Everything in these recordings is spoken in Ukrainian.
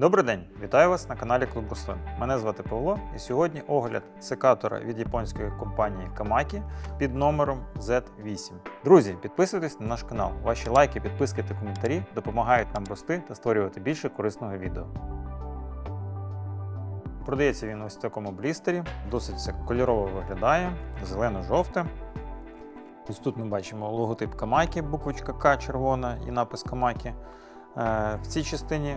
Добрий день, вітаю вас на каналі Клуб Рослин. Мене звати Павло, і сьогодні огляд секатора від японської компанії Kamaki під номером Z8. Друзі, підписуйтесь на наш канал. Ваші лайки, підписки та коментарі допомагають нам рости та створювати більше корисного відео. Продається він ось в такому блістері, досить кольорово виглядає, зелено-жовте. Ось тут ми бачимо логотип Камакі, буквочка К червона і напис Камакі. В цій частині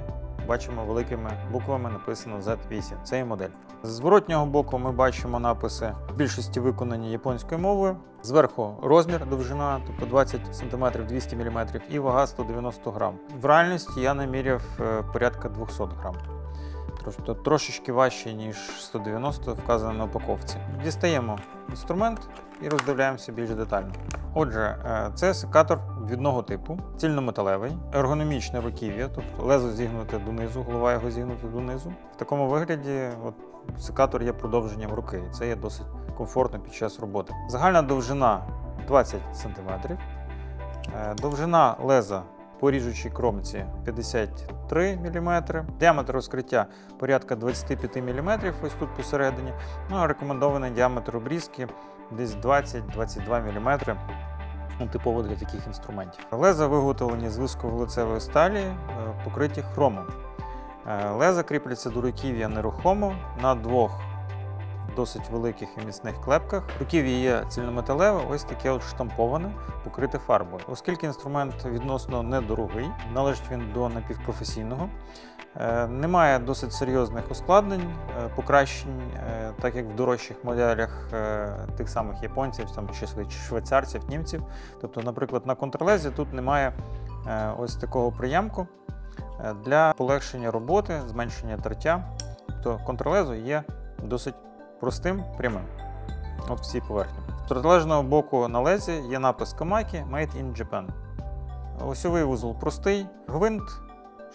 бачимо великими буквами написано Z8. Це і модель. З зворотнього боку ми бачимо написи в більшості виконані японською мовою. Зверху розмір, довжина, тобто 20 см 200 мм і вага 190 грам. В реальності я наміряв е, порядка 200 грам. Тобто трошечки важче, ніж 190 вказано на упаковці. Дістаємо інструмент і роздивляємося більш детально. Отже, е, це секатор відного типу, цільнометалевий, ергономічне руків'я, тобто лезо зігнуте донизу, голова його зігнута донизу. В такому вигляді от, секатор є продовженням руки, і це є досить комфортно під час роботи. Загальна довжина 20 см, Е, довжина леза по ріжучій кромці 53 мм, діаметр розкриття порядка 25 мм, ось тут посередині. Ну, а рекомендований діаметр обрізки десь 20-22 мм. Ну, типово для таких інструментів. Леза виготовлені з висковолицевої сталі, е, покриті хромом. Е, Леза кріпляться до руків'я нерухомо на двох досить великих і міцних клепках. Руків'я є цільнометалеве, ось таке от штамповане, покрите фарбою. Оскільки інструмент відносно недорогий, належить він до напівпрофесійного. Е, Немає досить серйозних ускладнень, е, покращень, е, так як в дорожчих моделях тих самих японців там, чи швей- швейцарців, німців. Тобто, наприклад, на контрлезі тут немає ось такого приємку е, для полегшення роботи, зменшення тертя. Тобто контрлезо є досить простим, прямим. От в цій поверхні. З протилежного боку на лезі є напис Kamaki Made in Japan. Осьовий вузол простий, гвинт,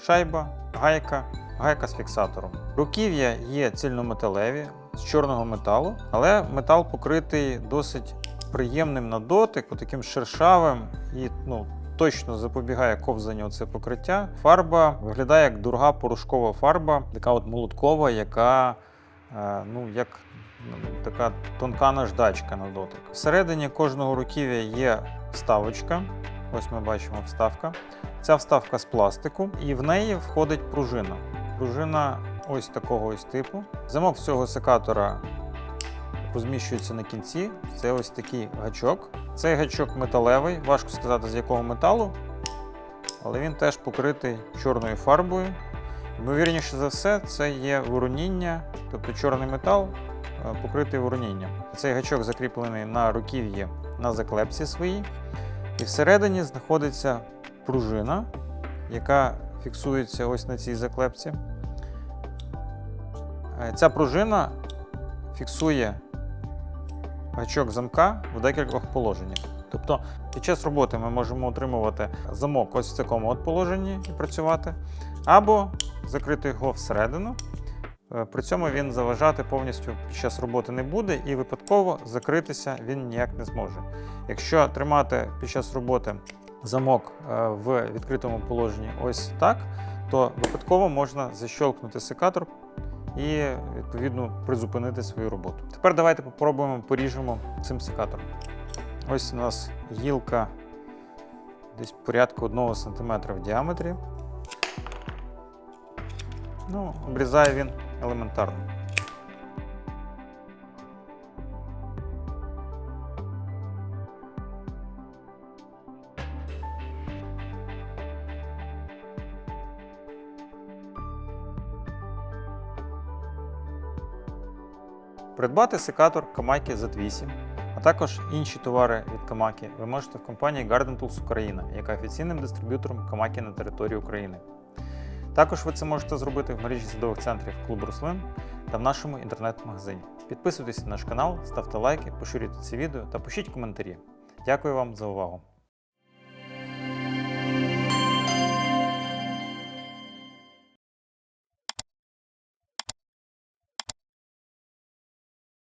шайба, гайка, гайка з фіксатором. Руків'я є цільнометалеві з чорного металу, але метал покритий досить приємним на дотик, таким шершавим і ну, точно запобігає ковзанню це покриття. Фарба виглядає як дорога порошкова фарба, така от молоткова, яка е, ну, як така тонка наждачка на дотик. Всередині кожного руків'я є вставочка. Ось ми бачимо вставка. Ця вставка з пластику, і в неї входить пружина. Пружина ось такого ось типу. Замок цього секатора розміщується на кінці. Це ось такий гачок. Цей гачок металевий, важко сказати з якого металу, але він теж покритий чорною фарбою. Ймовірніше за все, це є вороніння, тобто чорний метал покритий воронінням. Цей гачок закріплений на руків'ї на заклепці своїй. І всередині знаходиться пружина, яка фіксується ось на цій заклепці. Е, Ця пружина фіксує гачок замка в декількох положеннях. Тобто під час роботи ми можемо отримувати замок ось в такому от положенні і працювати, або закрити його всередину. Е, При цьому він заважати повністю під час роботи не буде і випадково закритися він ніяк не зможе. Якщо тримати під час роботи замок е, в відкритому положенні ось так, то випадково можна защолкнути секатор і відповідно призупинити свою роботу. Тепер давайте попробуємо поріжемо цим секатором. Ось у нас гілка десь порядку 1 см в діаметрі. Ну, обрізає він елементарно. Придбати секатор Kamaki Z8, а також інші товари від Kamaki ви можете в компанії Garden Tools Україна, яка офіційним дистриб'ютором Kamaki на території України. Також ви це можете зробити в мережі садових центрів Клуб Рослин та в нашому інтернет-магазині. Підписуйтесь на наш канал, ставте лайки, поширюйте це відео та пишіть коментарі. Дякую вам за увагу!